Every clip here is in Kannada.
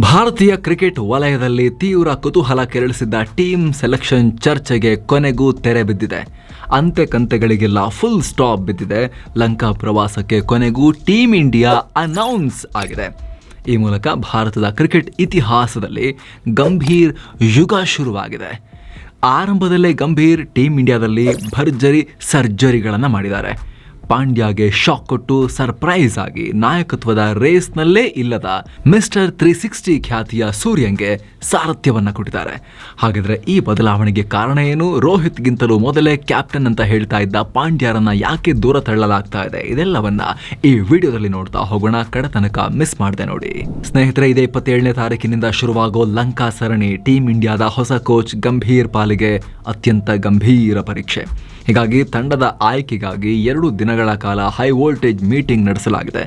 ಭಾರತೀಯ ಕ್ರಿಕೆಟ್ ವಲಯದಲ್ಲಿ ತೀವ್ರ ಕುತೂಹಲ ಕೆರಳಿಸಿದ್ದ ಟೀಮ್ ಸೆಲೆಕ್ಷನ್ ಚರ್ಚೆಗೆ ಕೊನೆಗೂ ತೆರೆ ಬಿದ್ದಿದೆ. ಅಂತೆ ಕಂತೆಗಳಿಗೆಲ್ಲ ಫುಲ್ ಸ್ಟಾಪ್ ಬಿದ್ದಿದೆ. ಲಂಕಾ ಪ್ರವಾಸಕ್ಕೆ ಕೊನೆಗೂ ಟೀಮ್ ಇಂಡಿಯಾ ಅನೌನ್ಸ್ ಆಗಿದೆ. ಈ ಮೂಲಕ ಭಾರತದ ಕ್ರಿಕೆಟ್ ಇತಿಹಾಸದಲ್ಲಿ ಗಂಭೀರ್ ಯುಗ ಶುರುವಾಗಿದೆ. ಆರಂಭದಲ್ಲೇ ಗಂಭೀರ್ ಟೀಮ್ ಇಂಡಿಯಾದಲ್ಲಿ ಭರ್ಜರಿ ಸರ್ಜರಿಗಳನ್ನು ಮಾಡಿದ್ದಾರೆ. ಪಾಂಡ್ಯಾಗೆ ಶಾಕ್ ಕೊಟ್ಟು ಸರ್ಪ್ರೈಸ್ ಆಗಿ ನಾಯಕತ್ವದ ರೇಸ್ನಲ್ಲೇ ಇಲ್ಲದ ಮಿಸ್ಟರ್ ತ್ರೀ ಸಿಕ್ಸ್ಟಿ ಖ್ಯಾತಿಯ ಸೂರ್ಯಂಗೆ ಸಾರಥ್ಯವನ್ನು ಕೊಟ್ಟಿದ್ದಾರೆ. ಹಾಗಿದ್ರೆ ಈ ಬದಲಾವಣೆಗೆ ಕಾರಣ ಏನು? ರೋಹಿತ್ಗಿಂತಲೂ ಮೊದಲೇ ಕ್ಯಾಪ್ಟನ್ ಅಂತ ಹೇಳ್ತಾ ಇದ್ದ ಪಾಂಡ್ಯರನ್ನ ಯಾಕೆ ದೂರ ತಳ್ಳಲಾಗ್ತಾ ಇದೆ? ಇದೆಲ್ಲವನ್ನ ಈ ವಿಡಿಯೋದಲ್ಲಿ ನೋಡ್ತಾ ಹೋಗೋಣ. ಕಡತನಕ ಮಿಸ್ ಮಾಡದೆ ನೋಡಿ. ಸ್ನೇಹಿತರೆ, ಇದೇ ಇಪ್ಪತ್ತೇಳನೇ ತಾರೀಕಿನಿಂದ ಶುರುವಾಗೋ ಲಂಕಾ ಸರಣಿ ಟೀಮ್ ಇಂಡಿಯಾದ ಹೊಸ ಕೋಚ್ ಗಂಭೀರ್ ಪಾಲಿಗೆ ಅತ್ಯಂತ ಗಂಭೀರ ಪರೀಕ್ಷೆ. ಹೀಗಾಗಿ ತಂಡದ ಆಯ್ಕೆಗಾಗಿ ಎರಡು ದಿನಗಳ ಕಾಲ ಹೈ ವೋಲ್ಟೇಜ್ ಮೀಟಿಂಗ್ ನಡೆಸಲಾಗಿದೆ.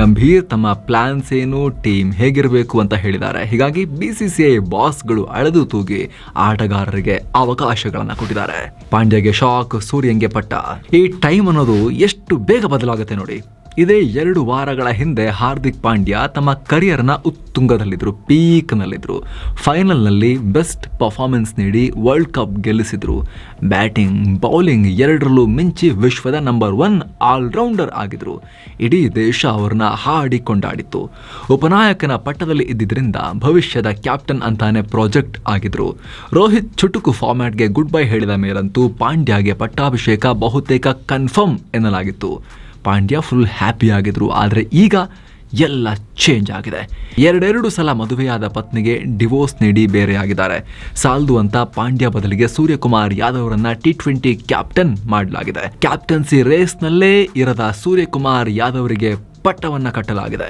ಗಂಭೀರ್ ತಮ್ಮ ಪ್ಲಾನ್ಸ್ ಏನು ಟೀಮ್ ಹೇಗಿರಬೇಕು ಅಂತ ಹೇಳಿದ್ದಾರೆ. ಹೀಗಾಗಿ ಬಿಸಿಸಿಐ ಬಾಸ್ಗಳು ಅಳೆದು ತೂಗಿ ಆಟಗಾರರಿಗೆ ಅವಕಾಶಗಳನ್ನು ಕೊಟ್ಟಿದ್ದಾರೆ. ಪಾಂಡ್ಯಗೆ ಶಾಕ್ ಸೂರ್ಯಂಗೆ ಪಟ್ಟ. ಈ ಟೈಮ್ ಅನ್ನೋದು ಎಷ್ಟು ಬೇಗ ಬದಲಾಗುತ್ತೆ ನೋಡಿ. ಇದೇ ಎರಡು ವಾರಗಳ ಹಿಂದೆ ಹಾರ್ದಿಕ್ ಪಾಂಡ್ಯ ತಮ್ಮ ಕರಿಯರ್ನ ಉತ್ತುಂಗದಲ್ಲಿದ್ದರು, ಪೀಕ್ನಲ್ಲಿದ್ದರು. ಫೈನಲ್ನಲ್ಲಿ ಬೆಸ್ಟ್ ಪರ್ಫಾರ್ಮೆನ್ಸ್ ನೀಡಿ ವರ್ಲ್ಡ್ ಕಪ್ ಗೆಲ್ಲಿಸಿದರು. ಬ್ಯಾಟಿಂಗ್, ಬೌಲಿಂಗ್ ಎರಡರಲ್ಲೂ ಮಿಂಚಿ ವಿಶ್ವದ ನಂಬರ್ ಒನ್ ಆಲ್ರೌಂಡರ್ ಆಗಿದ್ರು. ಇಡೀ ದೇಶ ಅವ್ರನ್ನ ಹಾಡಿ ಕೊಂಡಾಡಿತ್ತು ಉಪನಾಯಕನ ಪಟ್ಟದಲ್ಲಿ ಇದ್ದಿದ್ದರಿಂದ ಭವಿಷ್ಯದ ಕ್ಯಾಪ್ಟನ್ ಅಂತಾನೆ ಪ್ರಾಜೆಕ್ಟ್ ಆಗಿದ್ರು. ರೋಹಿತ್ ಚುಟುಕು ಫಾರ್ಮ್ಯಾಟ್ಗೆ ಗುಡ್ ಬೈ ಹೇಳಿದ ಮೇಲಂತೂ ಪಾಂಡ್ಯಗೆ ಪಟ್ಟಾಭಿಷೇಕ ಬಹುತೇಕ ಕನ್ಫರ್ಮ್ ಎನ್ನಲಾಗಿತ್ತು. ಪಾಂಡ್ಯ ಫುಲ್ ಹ್ಯಾಪಿ ಆಗಿದ್ರು. ಆದರೆ ಈಗ ಎಲ್ಲ ಚೇಂಜ್ ಆಗಿದೆ. ಎರಡೆರಡು ಸಲ ಮದುವೆಯಾದ ಪತ್ನಿಗೆ ಡಿವೋರ್ಸ್ ನೀಡಿ ಬೇರೆಯಾಗಿದ್ದಾರೆ ಸಾಲ್ದು ಅಂತ ಪಾಂಡ್ಯ ಬದಲಿಗೆ ಸೂರ್ಯಕುಮಾರ್ ಯಾದವ್ರನ್ನ ಟಿ ಟ್ವೆಂಟಿ ಕ್ಯಾಪ್ಟನ್ ಮಾಡಲಾಗಿದೆ. ಕ್ಯಾಪ್ಟನ್ಸಿ ರೇಸ್ನಲ್ಲೇ ಇರದ ಸೂರ್ಯಕುಮಾರ್ ಯಾದವರಿಗೆ ಪಟ್ಟವನ್ನ ಕಟ್ಟಲಾಗಿದೆ.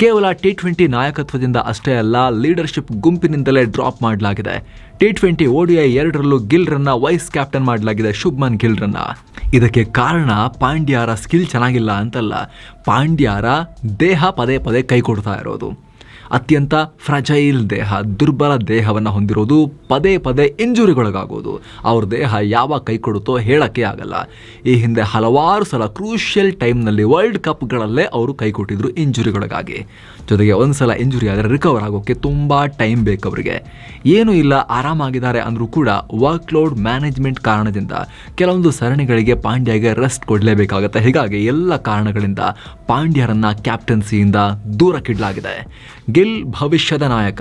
ಕೇವಲ ಟಿ ಟ್ವೆಂಟಿ ನಾಯಕತ್ವದಿಂದ ಅಷ್ಟೇ ಅಲ್ಲ ಲೀಡರ್ಶಿಪ್ ಗುಂಪಿನಿಂದಲೇ ಡ್ರಾಪ್ ಮಾಡಲಾಗಿದೆ. ಟಿ ಟ್ವೆಂಟಿ ಓಡಿಐ ಎರಡರಲ್ಲೂ ಗಿಲ್ರನ್ನ ವೈಸ್ ಕ್ಯಾಪ್ಟನ್ ಮಾಡಲಾಗಿದೆ ಶುಭ್ಮನ್ ಗಿಲ್ರನ್ನ. ಇದಕ್ಕೆ ಕಾರಣ ಪಾಂಡ್ಯಾರ ಸ್ಕಿಲ್ ಚೆನ್ನಾಗಿಲ್ಲ ಅಂತಲ್ಲ, ಪಾಂಡ್ಯಾರ ದೇಹ ಪದೇ ಪದೇ ಕೈ ಕೊಡ್ತಾ ಇರೋದು. ಅತ್ಯಂತ ಫ್ರಜೈಲ್ ದೇಹ, ದುರ್ಬಲ ದೇಹವನ್ನು ಹೊಂದಿರೋದು ಪದೇ ಪದೇ ಇಂಜುರಿಗೊಳಗಾಗೋದು. ಅವ್ರ ದೇಹ ಯಾವಾಗ ಕೈ ಕೊಡುತ್ತೋ ಹೇಳಕ್ಕೆ ಆಗಲ್ಲ. ಈ ಹಿಂದೆ ಹಲವಾರು ಸಲ ಕ್ರೂಷಿಯಲ್ ಟೈಮ್ನಲ್ಲಿ ವರ್ಲ್ಡ್ ಕಪ್ಗಳಲ್ಲೇ ಅವರು ಕೈ ಕೊಟ್ಟಿದ್ರು ಇಂಜುರಿಗೊಳಗಾಗಿ. ಜೊತೆಗೆ ಒಂದು ಸಲ ಇಂಜುರಿ ಆದರೆ ರಿಕವರ್ ಆಗೋಕ್ಕೆ ತುಂಬ ಟೈಮ್ ಬೇಕು ಅವರಿಗೆ. ಏನೂ ಇಲ್ಲ, ಆರಾಮಾಗಿದ್ದಾರೆ ಅಂದರೂ ಕೂಡ ವರ್ಕ್ ಲೋಡ್ ಮ್ಯಾನೇಜ್ಮೆಂಟ್ ಕಾರಣದಿಂದ ಕೆಲವೊಂದು ಸರಣಿಗಳಿಗೆ ಪಾಂಡ್ಯಗೆ ರೆಸ್ಟ್ ಕೊಡಲೇಬೇಕಾಗುತ್ತೆ. ಹೀಗಾಗಿ ಎಲ್ಲ ಕಾರಣಗಳಿಂದ ಪಾಂಡ್ಯರನ್ನು ಕ್ಯಾಪ್ಟನ್ಸಿಯಿಂದ ದೂರಕ್ಕಿಡಲಾಗಿದೆ ಗಿಲ್ ಭವಿಷ್ಯದ ನಾಯಕ.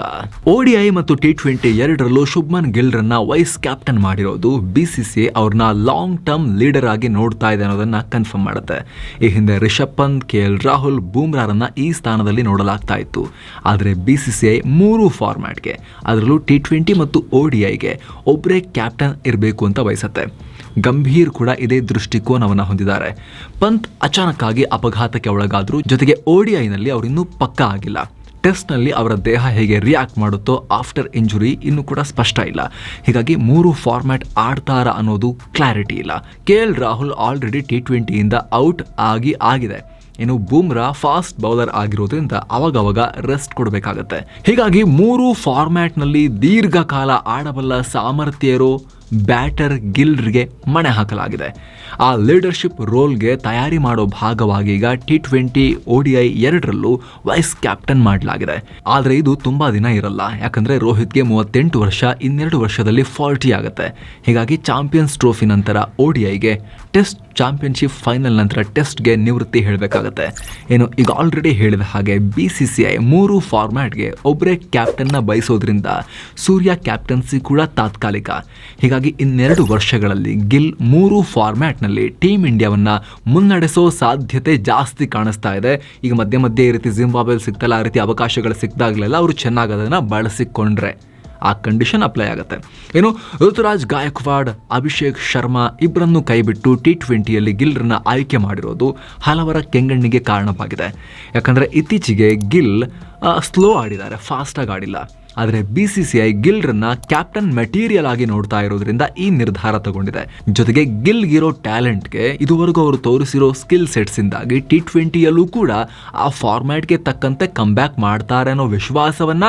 ಓಡಿಐ ಮತ್ತು ಟಿ ಟ್ವೆಂಟಿ ಎರಡರಲ್ಲೂ ಶುಭ್ಮನ್ ಗಿಲ್ರನ್ನ ವೈಸ್ ಕ್ಯಾಪ್ಟನ್ ಮಾಡಿರೋದು ಬಿಸಿಸಿಐ ಅವ್ರನ್ನ ಲಾಂಗ್ ಟರ್ಮ್ ಲೀಡರ್ ಆಗಿ ನೋಡ್ತಾ ಇದೆ ಅನ್ನೋದನ್ನ ಕನ್ಫರ್ಮ್ ಮಾಡುತ್ತೆ. ಈ ಹಿಂದೆ ರಿಷಬ್ ಪಂತ್, ಕೆ ಎಲ್ ರಾಹುಲ್ ಬೂಮ್ರಾರನ್ನ ಈ ಸ್ಥಾನದಲ್ಲಿ ನೋಡಲಾಗ್ತಾ ಇತ್ತು. ಆದರೆ ಬಿಸಿಸಿಐ ಮೂರು ಫಾರ್ಮ್ಯಾಟ್ಗೆ, ಅದರಲ್ಲೂ ಟಿ ಟ್ವೆಂಟಿ ಮತ್ತು ಓಡಿಐಗೆ ಒಬ್ಬರೇ ಕ್ಯಾಪ್ಟನ್ ಇರಬೇಕು ಅಂತ ಬಯಸುತ್ತೆ. ಗಂಭೀರ್ ಕೂಡ ಇದೇ ದೃಷ್ಟಿಕೋನವನ್ನು ಹೊಂದಿದ್ದಾರೆ. ಪಂತ್ ಅಚಾನಕ್ಕಾಗಿ ಅಪಘಾತಕ್ಕೆ ಒಳಗಾದರೂ ಜೊತೆಗೆ ಓಡಿಐನಲ್ಲಿ ಅವರಿನ್ನೂ ಪಕ್ಕ ಆಗಿಲ್ಲ. ಟೆಸ್ಟ್ನಲ್ಲಿ ಅವರ ದೇಹ ಹೇಗೆ ರಿಯಾಕ್ಟ್ ಮಾಡುತ್ತೋ ಆಫ್ಟರ್ ಇಂಜುರಿ ಇನ್ನೂ ಕೂಡ ಸ್ಪಷ್ಟ ಇಲ್ಲ. ಹೀಗಾಗಿ ಮೂರು ಫಾರ್ಮ್ಯಾಟ್ ಆಡ್ತಾರ ಅನ್ನೋದು ಕ್ಲಾರಿಟಿ ಇಲ್ಲ. K L Rahul already T ಟ್ವೆಂಟಿಯಿಂದ out ಆಗಿ ಆಗಿದೆ. ಇನ್ನು ಬೂಮ್ರಾ ಫಾಸ್ಟ್ ಬೌಲರ್ ಆಗಿರೋದ್ರಿಂದ ಅವಾಗವಾಗ ರೆಸ್ಟ್ ಕೊಡಬೇಕಾಗತ್ತೆ. ಹೀಗಾಗಿ ಮೂರು ಫಾರ್ಮ್ಯಾಟ್ನಲ್ಲಿ ದೀರ್ಘಕಾಲ ಆಡಬಲ್ಲ ಸಾಮರ್ಥ್ಯರು ಬ್ಯಾಟರ್ ಗಿಲ್ರಿಗೆ ಮಣೆ ಹಾಕಲಾಗಿದೆ. ಆ ಲೀಡರ್ಶಿಪ್ ರೋಲ್ಗೆ ತಯಾರಿ ಮಾಡೋ ಭಾಗವಾಗಿ ಈಗ ಟಿ ಟ್ವೆಂಟಿ ಓಡಿಐ ಎರಡರಲ್ಲೂ ವೈಸ್ ಕ್ಯಾಪ್ಟನ್ ಮಾಡಲಾಗಿದೆ. ಆದರೆ ಇದು ತುಂಬ ದಿನ ಇರಲ್ಲ. ಯಾಕಂದರೆ ರೋಹಿತ್ಗೆ ಮೂವತ್ತೆಂಟು ವರ್ಷ, ಇನ್ನೆರಡು ವರ್ಷದಲ್ಲಿ ಫಾರ್ಟಿ ಆಗುತ್ತೆ ಹೀಗಾಗಿ ಚಾಂಪಿಯನ್ಸ್ ಟ್ರೋಫಿ ನಂತರ ಓಡಿಐಗೆ ಟೆಸ್ಟ್ ಚಾಂಪಿಯನ್ಶಿಪ್ ಫೈನಲ್ ನಂತರ ಟೆಸ್ಟ್ಗೆ ನಿವೃತ್ತಿ ಹೇಳಬೇಕಾಗತ್ತೆ. ಏನು, ಈಗ ಆಲ್ರೆಡಿ ಹೇಳಿದ ಹಾಗೆ ಬಿ ಸಿ ಸಿ ಐ ಮೂರು ಫಾರ್ಮ್ಯಾಟ್ಗೆ ಒಬ್ಬರೇ ಕ್ಯಾಪ್ಟನ್ನ ಬಯಸೋದ್ರಿಂದ ಸೂರ್ಯ ಕ್ಯಾಪ್ಟನ್ಸಿ ಕೂಡ ತಾತ್ಕಾಲಿಕ. ಹೀಗಾಗಿ ಇನ್ನೆರಡು ವರ್ಷಗಳಲ್ಲಿ ಗಿಲ್ ಮೂರು ಫಾರ್ಮ್ಯಾಟ್ನಲ್ಲಿ ಟೀಮ್ ಇಂಡಿಯಾವನ್ನು ಮುನ್ನಡೆಸೋ ಸಾಧ್ಯತೆ ಜಾಸ್ತಿ ಕಾಣಿಸ್ತಾ ಇದೆ. ಈಗ ಮಧ್ಯೆ ಮಧ್ಯೆ ಈ ರೀತಿ ಜಿಂಬಾಬ್ವೆಲ್ ಸಿಗ್ತಲ್ಲ, ಆ ರೀತಿ ಅವಕಾಶಗಳು ಸಿಕ್ಕಿದಾಗಲೆಲ್ಲ ಅವರು ಚೆನ್ನಾಗಿ ಅದನ್ನು ಬಳಸಿಕೊಂಡ್ರೆ. ಆ ಕಂಡೀಷನ್ ಅಪ್ಲೈ ಆಗುತ್ತೆ. ಏನು, ಋತುರಾಜ್, ಗಾಯಕ್ವಾಡ್, ಅಭಿಷೇಕ್ ಶರ್ಮಾ ಇಬ್ಬರನ್ನು ಕೈಬಿಟ್ಟು ಟಿ ಟ್ವೆಂಟಿಯಲ್ಲಿ ಗಿಲ್ರನ್ನ ಆಯ್ಕೆ ಮಾಡಿರೋದು ಹಲವರ ಕೆಂಗಣ್ಣಿಗೆ ಕಾರಣವಾಗಿದೆ. ಯಾಕಂದರೆ ಇತ್ತೀಚೆಗೆ ಗಿಲ್ ಸ್ಲೋ ಆಡಿದ್ದಾರೆ ಫಾಸ್ಟಾಗಿ ಆಡಿಲ್ಲ. ಆದರೆ ಬಿ ಸಿ ಸಿ ಐ ಗಿಲ್ರನ್ನ ಕ್ಯಾಪ್ಟನ್ ಮೆಟೀರಿಯಲ್ ಆಗಿ ನೋಡ್ತಾ ಇರೋದ್ರಿಂದ ಈ ನಿರ್ಧಾರ ತಗೊಂಡಿದೆ. ಜೊತೆಗೆ ಗಿಲ್ಗಿರೋ ಟ್ಯಾಲೆಂಟ್ಗೆ ಇದುವರೆಗೂ ಅವರು ತೋರಿಸಿರೋ ಸ್ಕಿಲ್ ಸೆಟ್ಸಿಂದಾಗಿ ಟಿ ಟ್ವೆಂಟಿಯಲ್ಲೂ ಕೂಡ ಆ ಫಾರ್ಮ್ಯಾಟ್ಗೆ ತಕ್ಕಂತೆ ಕಮ್ಬ್ಯಾಕ್ ಮಾಡ್ತಾರೆ ಅನ್ನೋ ವಿಶ್ವಾಸವನ್ನ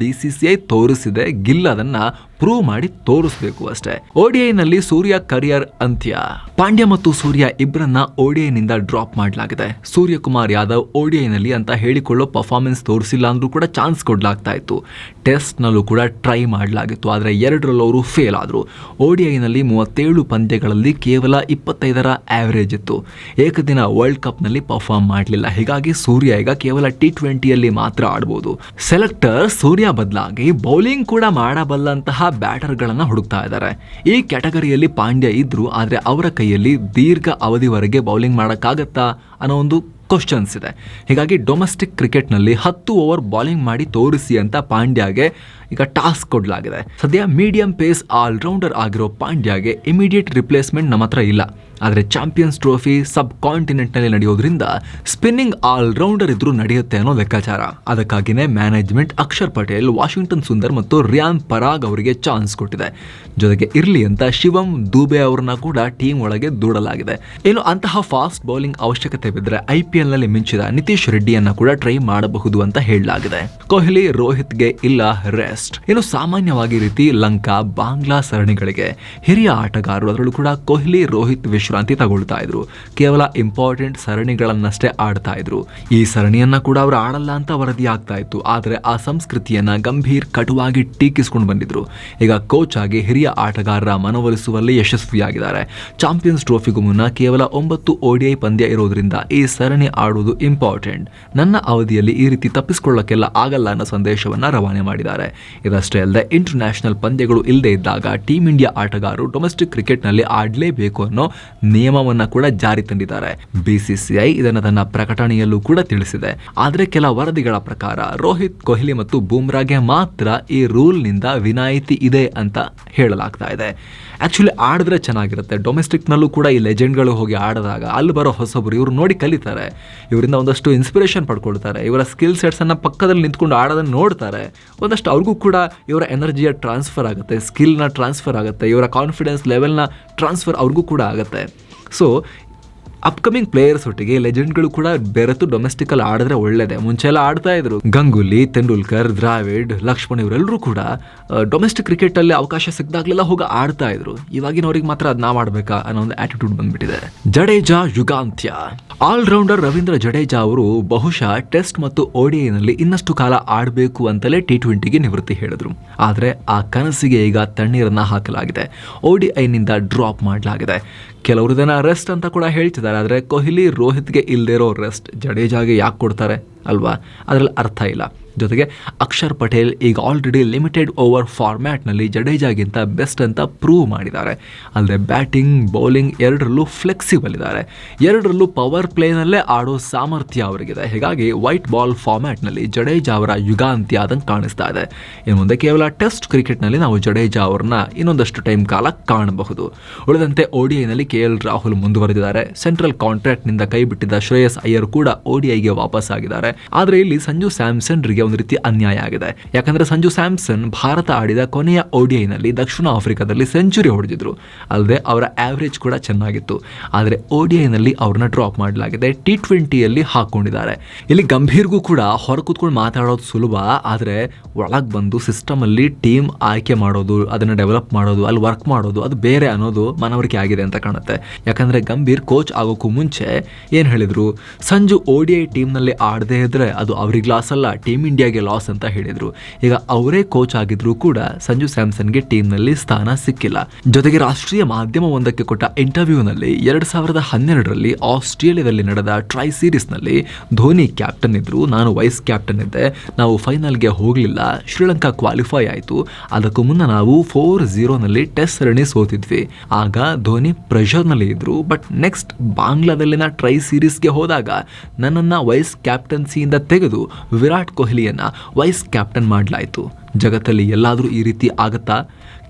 ಬಿ ಸಿ ಸಿ ಐ ತೋರಿಸಿದೆ. ಗಿಲ್ ಅದನ್ನ ಪ್ರೂವ್ ಮಾಡಿ ತೋರಿಸ್ಬೇಕು ಅಷ್ಟೇ. ಓಡಿಐನಲ್ಲಿ ಸೂರ್ಯ ಕರಿಯರ್ ಅಂತ್ಯ. ಪಾಂಡ್ಯ ಮತ್ತು ಸೂರ್ಯ ಇಬ್ಬರನ್ನ ಓಡಿಐನಿಂದ ಡ್ರಾಪ್ ಮಾಡಲಾಗಿದೆ. ಸೂರ್ಯಕುಮಾರ್ ಯಾದವ್ ಓಡಿಐನಲ್ಲಿ ಅಂತ ಹೇಳಿಕೊಳ್ಳೋ ಪರ್ಫಾರ್ಮೆನ್ಸ್ ತೋರಿಸಿಲ್ಲ ಅಂದ್ರೂ ಕೂಡ ಚಾನ್ಸ್ ಕೊಡ್ಲಾಗ್ತಾ ಇತ್ತು. ಟೆಸ್ಟ್ನಲ್ಲೂ ಕೂಡ ಟ್ರೈ ಮಾಡಲಾಗಿತ್ತು, ಆದರೆ ಎರಡರಲ್ಲೂ ಅವರು ಫೇಲ್ ಆದರು. ಓಡಿಐನಲ್ಲಿ ಮೂವತ್ತೇಳು ಪಂದ್ಯಗಳಲ್ಲಿ ಕೇವಲ ಇಪ್ಪತ್ತೈದರ ಆವರೇಜ್ ಇತ್ತು. ಏಕದಿನ ವರ್ಲ್ಡ್ ಕಪ್ನಲ್ಲಿ ಪರ್ಫಾರ್ಮ್ ಮಾಡಲಿಲ್ಲ. ಹೀಗಾಗಿ ಸೂರ್ಯ ಈಗ ಕೇವಲ ಟಿ ಟ್ವೆಂಟಿಯಲ್ಲಿ ಮಾತ್ರ ಆಡ್ಬೋದು. ಸೆಲೆಕ್ಟರ್ ಸೂರ್ಯ ಬದಲಾಗಿ ಬೌಲಿಂಗ್ ಕೂಡ ಮಾಡಬಲ್ಲಂತಹ ಬ್ಯಾಟರ್ಗಳನ್ನು ಹುಡುಕ್ತಾ ಇದ್ದಾರೆ. ಈ ಕ್ಯಾಟಗರಿಯಲ್ಲಿ ಪಾಂಡ್ಯ ಇದ್ರು, ಆದರೆ ಅವರ ಕೈಯಲ್ಲಿ ದೀರ್ಘ ಅವಧಿವರೆಗೆ ಬೌಲಿಂಗ್ ಮಾಡೋಕ್ಕಾಗತ್ತಾ ಅನ್ನೋ ಒಂದು ಕ್ವಶನ್ಸ್ ಇದೆ. ಹೀಗಾಗಿ ಡೊಮೆಸ್ಟಿಕ್ ಕ್ರಿಕೆಟ್ನಲ್ಲಿ ಹತ್ತು ಓವರ್ ಬೌಲಿಂಗ್ ಮಾಡಿ ತೋರಿಸಿ ಅಂತ ಪಾಂಡ್ಯಾಗೆ ಈಗ ಟಾಸ್ಕ್ ಕೊಡಲಾಗಿದೆ. ಸದ್ಯ ಮೀಡಿಯಂ ಪೇಸ್ ಆಲ್ರೌಂಡರ್ ಆಗಿರೋ ಪಾಂಡ್ಯಾಗೆ ಇಮಿಡಿಯೇಟ್ ರಿಪ್ಲೇಸ್ಮೆಂಟ್ ನಮ್ಮ ಹತ್ರ ಇಲ್ಲ. ಆದರೆ ಚಾಂಪಿಯನ್ಸ್ ಟ್ರೋಫಿ ಸಬ್ ಕಾಂಟಿನೆಂಟ್ನಲ್ಲಿ ನಡೆಯೋದ್ರಿಂದ ಸ್ಪಿನ್ನಿಂಗ್ ಆಲ್ರೌಂಡರ್ ಇದ್ರೂ ನಡೆಯುತ್ತೆ ಅನ್ನೋ ಲೆಕ್ಕಾಚಾರ. ಅದಕ್ಕಾಗಿನೇ ಮ್ಯಾನೇಜ್ಮೆಂಟ್ ಅಕ್ಷರ್ ಪಟೇಲ್ ವಾಷಿಂಗ್ಟನ್ ಸುಂದರ್ ಮತ್ತು ರಿಯಾನ್ ಪರಾಗ್ ಅವರಿಗೆ ಚಾನ್ಸ್ ಕೊಟ್ಟಿದೆ. ಜೊತೆಗೆ ಇರಲಿ ಅಂತ ಶಿವಂ ದೂಬೆ ಅವರನ್ನ ಕೂಡ ಟೀಮ್ ಒಳಗೆ ದೂಡಲಾಗಿದೆ. ಏನು ಅಂತಹ ಫಾಸ್ಟ್ ಬೌಲಿಂಗ್ ಅವಶ್ಯಕತೆ ಬಿದ್ದರೆ ಐ ಪಿ ಎಲ್ನಲ್ಲಿ ಮಿಂಚಿದ ನಿತೀಶ್ ರೆಡ್ಡಿಯನ್ನ ಕೂಡ ಟ್ರೈ ಮಾಡಬಹುದು ಅಂತ ಹೇಳಲಾಗಿದೆ. ಕೊಹ್ಲಿ, ರೋಹಿತ್ಗೆ ಇಲ್ಲ ರೆಸ್ಟ್ ಇನ್ನು ಸಾಮಾನ್ಯವಾಗಿ ರೀತಿ ಲಂಕಾ, ಬಾಂಗ್ಲಾ ಸರಣಿಗಳಿಗೆ ಹಿರಿಯ ಆಟಗಾರರು ಅದರಲ್ಲೂ ಕೂಡ ಕೊಹ್ಲಿ, ರೋಹಿತ್, ವಿಶ್ರಾಂತಿ ತಗೊಳ್ತಾ ಇದ್ರು. ಕೇವಲ ಇಂಪಾರ್ಟೆಂಟ್ ಸರಣಿಗಳನ್ನಷ್ಟೇ ಆಡ್ತಾ ಇದ್ರು. ಈ ಸರಣಿಯನ್ನ ಕೂಡ ಅವರು ಆಡಲ್ಲ ಅಂತ ವರದಿ ಆಗ್ತಾ ಇತ್ತು. ಆದರೆ ಆ ಸಂಸ್ಕೃತಿಯನ್ನ ಗಂಭೀರ್, ಕಟುವಾಗಿ ಟೀಕಿಸಿಕೊಂಡು ಬಂದಿದ್ರು. ಈಗ ಕೋಚ್ ಆಗಿ ಹಿರಿಯ ಆಟಗಾರರ ಮನವೊಲಿಸುವಲ್ಲಿ ಯಶಸ್ವಿಯಾಗಿದ್ದಾರೆ. ಚಾಂಪಿಯನ್ಸ್ ಟ್ರೋಫಿಗೂ ಮುನ್ನ ಕೇವಲ ಒಂಬತ್ತು ಓಡಿಐ ಪಂದ್ಯ ಇರೋದ್ರಿಂದ ಈ ಸರಣಿ ಆಡುವುದು ಇಂಪಾರ್ಟೆಂಟ್ ನನ್ನ ಅವಧಿಯಲ್ಲಿ ಈ ರೀತಿ ತಪ್ಪಿಸಿಕೊಳ್ಳಕ್ಕೆಲ್ಲ ಆಗಲ್ಲ ಅನ್ನೋ ಸಂದೇಶವನ್ನ ರವಾನೆ ಮಾಡಿದ್ದಾರೆ. ಇದಷ್ಟೇ ಅಲ್ಲದೆ ಇಂಟರ್ನ್ಯಾಷನಲ್ ಪಂದ್ಯಗಳು ಇಲ್ಲದೆ ಇದ್ದಾಗ ಟೀಮ್ ಇಂಡಿಯಾ ಆಟಗಾರರು ಡೊಮೆಸ್ಟಿಕ್ ಕ್ರಿಕೆಟ್ನಲ್ಲಿ ಆಡಲೇಬೇಕು ಅನ್ನೋ ನಿಯಮವನ್ನ ಕೂಡ ಜಾರಿ ತಂದಿದ್ದಾರೆ. ಬಿಸಿಸಿಐ ಇದನ್ನು ತನ್ನ ಪ್ರಕಟಣೆಯಲ್ಲೂ ಕೂಡ ತಿಳಿಸಿದೆ. ಆದರೆ ಕೆಲ ವರದಿಗಳ ಪ್ರಕಾರ ರೋಹಿತ್ ಕೊಹ್ಲಿ ಮತ್ತು ಬೂಮ್ರಾಗೆ ಮಾತ್ರ ಈ ರೂಲ್ನಿಂದ ವಿನಾಯಿತಿ ಇದೆ ಅಂತ ಹೇಳಲಾಗ್ತಾ ಇದೆ. ಆಕ್ಚುಲಿ ಆಡಿದ್ರೆ ಚೆನ್ನಾಗಿರುತ್ತೆ. ಡೊಮೆಸ್ಟಿಕ್ನಲ್ಲೂ ಕೂಡ ಈ ಲೆಜೆಂಡ್ಗಳು ಹೋಗಿ ಆಡಿದಾಗ ಅಲ್ಲಿ ಬರೋ ಹೊಸಬರು ಇವರು ನೋಡಿ ಕಲಿತಾರೆ. ಇವರಿಂದ ಒಂದಷ್ಟು ಇನ್ಸ್ಪಿರೇಷನ್ ಪಡ್ಕೊಳ್ತಾರೆ. ಇವರ ಸ್ಕಿಲ್ ಸೆಟ್ಸನ್ನು ಪಕ್ಕದಲ್ಲಿ ನಿಂತ್ಕೊಂಡು ಆಡೋದನ್ನು ನೋಡ್ತಾರೆ. ಒಂದಷ್ಟು ಅವ್ರಿಗೂ ಕೂಡ ಇವರ ಎನರ್ಜಿಯ ಟ್ರಾನ್ಸ್ಫರ್ ಆಗುತ್ತೆ ಸ್ಕಿಲ್ನ ಟ್ರಾನ್ಸ್ಫರ್ ಆಗುತ್ತೆ, ಇವರ ಕಾನ್ಫಿಡೆನ್ಸ್ ಲೆವೆಲ್ನ ಟ್ರಾನ್ಸ್ಫರ್ ಅವ್ರಿಗೂ ಕೂಡ ಆಗುತ್ತೆ. ಸೊ ಅಪ್ಕಮಿಂಗ್ ಪ್ಲೇಯರ್ಸ್ ಒಟ್ಟಿಗೆ ಲೆಜೆಂಡ್ಗಳು ಕೂಡ ಬೆರೆತು ಡೊಮೆಸ್ಟಿಕಲ್ಲಿ ಆಡಿದ್ರೆ ಒಳ್ಳೇದೆ. ಮುಂಚೆ ಎಲ್ಲ ಆಡ್ತಾ ಇದ್ರು. ಗಂಗೂಲಿ, ತೆಂಡೂಲ್ಕರ್, ದ್ರಾವಿಡ್, ಲಕ್ಷ್ಮಣ್ ಇವರೆಲ್ಲರೂ ಕೂಡ ಡೊಮೆಸ್ಟಿಕ್ ಕ್ರಿಕೆಟಲ್ಲಿ ಅವಕಾಶ ಸಿಕ್ಕಿದಾಗಲೆಲ್ಲ ಹೋಗಿ ಆಡ್ತಾ ಇದ್ರು. ಇವಾಗಿನವ್ರಿಗೆ ಮಾತ್ರ ಅದನ್ನ ಮಾಡ್ಬೇಕಾ ಅನ್ನೋ ಒಂದು ಆಟಿಟ್ಯೂಡ್ ಬಂದ್ಬಿಟ್ಟಿದೆ. ಜಡೇಜಾ ಯುಗಾಂತ್ಯ. ಆಲ್ರೌಂಡರ್ ರವೀಂದ್ರ ಜಡೇಜಾ ಅವರು ಬಹುಶಃ ಟೆಸ್ಟ್ ಮತ್ತು ಓಡಿಐನಲ್ಲಿ ಇನ್ನಷ್ಟು ಕಾಲ ಆಡಬೇಕು ಅಂತಲೇ ಟಿ ಟ್ವೆಂಟಿಗೆ ನಿವೃತ್ತಿ ಹೇಳಿದ್ರು. ಆದರೆ ಆ ಕನಸಿಗೆ ಈಗ ತಣ್ಣೀರನ್ನ ಹಾಕಲಾಗಿದೆ. ಓಡಿಐನಿಂದ ಡ್ರಾಪ್ ಮಾಡಲಾಗಿದೆ. ಕೆಲವರು ಇದನ್ನು ರೆಸ್ಟ್ ಅಂತ ಕೂಡ ಹೇಳ್ತಿದ್ದಾರೆ, ಆದರೆ ಕೊಹ್ಲಿ ರೋಹಿತ್ಗೆ ಇಲ್ಲದೇ ಇರೋ ರೆಸ್ಟ್ ಜಡೇಜಾಗೆ ಯಾಕೆ ಕೊಡ್ತಾರೆ ಅಲ್ವಾ? ಅದರಲ್ಲಿ ಅರ್ಥ ಇಲ್ಲ. ಜೊತೆಗೆ ಅಕ್ಷರ್ ಪಟೇಲ್ ಈಗ ಆಲ್ರೆಡಿ ಲಿಮಿಟೆಡ್ ಓವರ್ ಫಾರ್ಮ್ಯಾಟ್ನಲ್ಲಿ ಜಡೇಜಾಗಿಂತ ಬೆಸ್ಟ್ ಅಂತ ಪ್ರೂವ್ ಮಾಡಿದ್ದಾರೆ. ಅಲ್ಲದೆ ಬ್ಯಾಟಿಂಗ್ ಬೌಲಿಂಗ್ ಎರಡರಲ್ಲೂ ಫ್ಲೆಕ್ಸಿಬಲ್ ಇದ್ದಾರೆ. ಎರಡರಲ್ಲೂ ಪವರ್ ಪ್ಲೇನಲ್ಲೇ ಆಡೋ ಸಾಮರ್ಥ್ಯ ಅವರಿಗಿದೆ. ಹೀಗಾಗಿ ವೈಟ್ ಬಾಲ್ ಫಾರ್ಮ್ಯಾಟ್ನಲ್ಲಿ ಜಡೇಜಾ ಅವರ ಯುಗಾಂತ್ಯ ಆದಂಗೆ ಕಾಣಿಸ್ತಾ ಇದೆ. ಇನ್ನು ಮುಂದೆ ಕೇವಲ ಟೆಸ್ಟ್ ಕ್ರಿಕೆಟ್ನಲ್ಲಿ ನಾವು ಜಡೇಜಾ ಅವ್ರನ್ನ ಇನ್ನೊಂದಷ್ಟು ಟೈಮ್ ಕಾಲ ಕಾಣಬಹುದು. ಉಳಿದಂತೆ ಓಡಿಐನಲ್ಲಿ ಕೆ ಎಲ್ ರಾಹುಲ್ ಮುಂದುವರೆದಿದ್ದಾರೆ. ಸೆಂಟ್ರಲ್ ಕಾಂಟ್ರಾಕ್ಟ್ನಿಂದ ಕೈ ಬಿಟ್ಟಿದ್ದ ಶ್ರೇಯಸ್ ಅಯ್ಯರ್ ಕೂಡ ಓಡಿಐಗೆ ವಾಪಸ್ ಆಗಿದ್ದಾರೆ ಆದರೆ ಇಲ್ಲಿ ಸಂಜು ಸ್ಯಾಮ್ಸನ್ರಿಗೆ ಒಂದು ರೀತಿ ಅನ್ಯಾಯ ಆಗಿದೆ. ಯಾಕಂದ್ರೆ ಸಂಜು ಸ್ಯಾಮ್ಸನ್ ಭಾರತ ಆಡಿದ ಕೊನೆಯ ಓಡಿಐನಲ್ಲಿ ದಕ್ಷಿಣ ಆಫ್ರಿಕಾದಲ್ಲಿ ಸೆಂಚುರಿ ಹೊಡೆದಿದ್ರು. ಅಲ್ಲದೆ ಅವರ ಆವರೇಜ್ ಕೂಡ ಚೆನ್ನಾಗಿತ್ತು. ಆದರೆ ಓಡಿಐನಲ್ಲಿ ಅವ್ರನ್ನ ಡ್ರಾಪ್ ಮಾಡಲಾಗಿದೆ. ಟಿ ಟ್ವೆಂಟಿಯಲ್ಲಿ ಹಾಕೊಂಡಿದ್ದಾರೆ. ಇಲ್ಲಿ ಗಂಭೀರ್ಗೂ ಕೂಡ ಹೊರ ಕೂತ್ಕೊಂಡು ಮಾತಾಡೋದು ಸುಲಭ. ಆದರೆ ಒಳಗೆ ಬಂದು ಸಿಸ್ಟಮಲ್ಲಿ ಟೀಮ್ ಆಯ್ಕೆ ಮಾಡೋದು, ಅದನ್ನು ಡೆವಲಪ್ ಮಾಡೋದು, ಅಲ್ಲಿ ವರ್ಕ್ ಮಾಡೋದು, ಅದು ಬೇರೆ ಅನ್ನೋದು ಮನವರಿಕೆ ಆಗಿದೆ ಅಂತ ಕಾಣುತ್ತೆ. ಯಾಕಂದರೆ ಗಂಭೀರ್ ಕೋಚ್ ಆಗೋಕ್ಕೂ ಮುಂಚೆ ಏನು ಹೇಳಿದರು? ಸಂಜು ಓ ಡಿ ಐ ಟೀಮ್ನಲ್ಲಿ ಆಡದೇ ಇದ್ದರೆ ಅದು ಅವ್ರಿಗೆ ಲಾಸ್ ಅಲ್ಲ ಟೀಮ್ ಇಂಡಿಯಾಗೆ ಲಾಸ್ ಅಂತ ಹೇಳಿದ್ರು. ಈಗ ಅವರೇ ಕೋಚ್ ಆಗಿದ್ರು ಕೂಡ ಸಂಜು ಸ್ಯಾಮ್ಸನ್ಗೆ ಟೀಮ್ನಲ್ಲಿ ಸ್ಥಾನ ಸಿಕ್ಕಿಲ್ಲ. ಜೊತೆಗೆ ರಾಷ್ಟ್ರೀಯ ಮಾಧ್ಯಮವೊಂದಕ್ಕೆ ಕೊಟ್ಟ ಇಂಟರ್ವ್ಯೂನಲ್ಲಿ ಎರಡ್ ಸಾವಿರದ ಹನ್ನೆರಡರಲ್ಲಿ ಆಸ್ಟ್ರೇಲಿಯಾದಲ್ಲಿ ನಡೆದ ಟ್ರೈ ಸೀರೀಸ್ನಲ್ಲಿ ಧೋನಿ ಕ್ಯಾಪ್ಟನ್ ಇದ್ರು. ನಾನು ವೈಸ್ ಕ್ಯಾಪ್ಟನ್ ಇದ್ದೆ. ನಾವು ಫೈನಲ್ಗೆ ಹೋಗಲಿಲ್ಲ. ಶ್ರೀಲಂಕಾ ಕ್ವಾಲಿಫೈ ಆಯಿತು. ಅದಕ್ಕೂ ಮುನ್ನ ನಾವು ಫೋರ್ ಝೀರೋನಲ್ಲಿ ಟೆಸ್ಟ್ ಸರಣಿ ಸೋತಿದ್ವಿ. ಆಗ ಧೋನಿ ಪ್ರೆಷರ್ನಲ್ಲಿ ಇದ್ರು. ಬಟ್ ನೆಕ್ಸ್ಟ್ ಬಾಂಗ್ಲಾದಲ್ಲಿನ ಟ್ರೈ ಸೀರೀಸ್ಗೆ ಹೋದಾಗ ನನ್ನನ್ನು ವೈಸ್ ಕ್ಯಾಪ್ಟನ್ಸಿಯಿಂದ ತೆಗೆದು ವಿರಾಟ್ ಕೊಹ್ಲಿಯನ್ನ ವೈಸ್ ಕ್ಯಾಪ್ಟನ್ ಮಾಡಲಾಯಿತು. ಜಗತ್ತಲ್ಲಿ ಎಲ್ಲಾದರೂ ಈ ರೀತಿ ಆಗತ್ತಾ?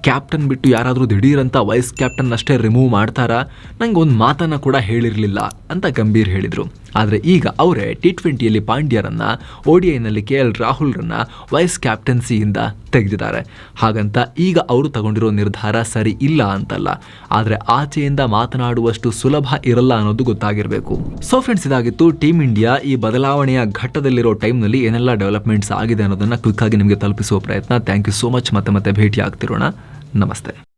ಕ್ಯಾಪ್ಟನ್ ಬಿಟ್ಟು ಯಾರಾದರೂ ದಿಢೀರಂತ ವೈಸ್ ಕ್ಯಾಪ್ಟನ್ ಅಷ್ಟೇ ರಿಮೂವ್ ಮಾಡ್ತಾರಾ? ನಂಗೆ ಒಂದು ಮಾತನ್ನು ಕೂಡ ಹೇಳಿರಲಿಲ್ಲ ಅಂತ ಗಂಭೀರ್ ಹೇಳಿದರು. ಆದರೆ ಈಗ ಅವರೇ ಟಿ ಟ್ವೆಂಟಿಯಲ್ಲಿ ಪಾಂಡ್ಯರನ್ನು ಒ ಡಿ ಐನಲ್ಲಿ ಕೆ ಎಲ್ ರಾಹುಲ್ರನ್ನು ವೈಸ್ ಕ್ಯಾಪ್ಟನ್ಸಿಯಿಂದ ತೆಗೆದಿದ್ದಾರೆ. ಹಾಗಂತ ಈಗ ಅವರು ತಗೊಂಡಿರೋ ನಿರ್ಧಾರ ಸರಿ ಇಲ್ಲ ಅಂತಲ್ಲ. ಆದರೆ ಆಚೆಯಿಂದ ಮಾತನಾಡುವಷ್ಟು ಸುಲಭ ಇರಲ್ಲ ಅನ್ನೋದು ಗೊತ್ತಾಗಿರಬೇಕು. ಸೊ ಫ್ರೆಂಡ್ಸ್ ಇದಾಗಿತ್ತು ಟೀಮ್ ಇಂಡಿಯಾ ಈ ಬದಲಾವಣೆಯ ಘಟ್ಟದಲ್ಲಿರೋ ಟೈಮ್ನಲ್ಲಿ ಏನೆಲ್ಲ ಡೆವಲಪ್ಮೆಂಟ್ಸ್ ಆಗಿದೆ ಅನ್ನೋದನ್ನು ಕ್ವಿಕ್ ಆಗಿ ನಿಮಗೆ ತಲುಪಿಸುವ ಪ್ರಯತ್ನ. ಥ್ಯಾಂಕ್ ಯು ಸೋ ಮಚ್ ಮತ್ತೆ ಮತ್ತೆ ಭೇಟಿ ಆಗ್ತಿರೋಣ ನಮಸ್ತೆ.